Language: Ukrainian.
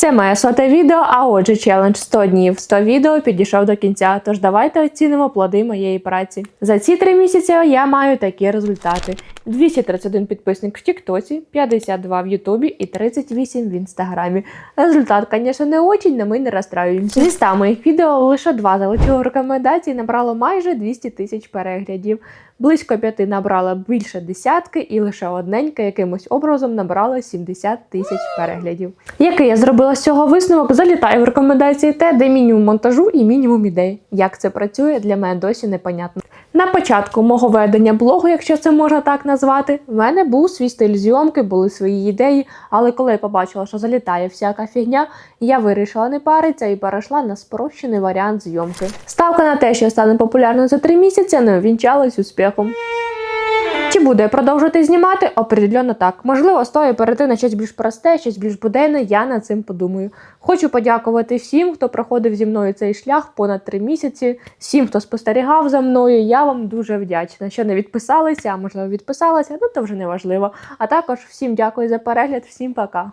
Це моє соте відео, а отже, челендж 100 днів. 100 відео підійшов до кінця. Тож давайте оцінимо плоди моєї праці. За ці три місяці я маю такі результати: 231 підписник в Тіктоці, 52 в Ютубі і 38 в Інстаграмі. Результат, звісно, не очень, але ми не розстраюємося. 100 моїх відео лише два залетіло рекомендацій, набрало майже 200 тисяч переглядів. Близько п'яти набрала більше десятки, і лише одненька якимось образом набрала 70 тисяч переглядів. Який я зробила з цього висновок, залітаю в рекомендації те, де мінімум монтажу і мінімум ідей. Як це працює, для мене досі непонятно. На початку мого ведення блогу, якщо це можна так назвати, в мене був свій стиль зйомки, були свої ідеї, але коли я побачила, що залітає всяка фігня, я вирішила не паритися і перейшла на спрощений варіант зйомки. Ставка на те, що я стану популярною за три місяці, не увінчалась успіхом. Чи буду я продовжувати знімати? Определенно так. Можливо, стоїть перейти на щось більш просте, щось більш буденне, я над цим подумаю. Хочу подякувати всім, хто проходив зі мною цей шлях понад три місяці, всім, хто спостерігав за мною. Я вам дуже вдячна. Що не відписалися, а можливо відписалася, ну то вже не важливо. А також всім дякую за перегляд, всім пока.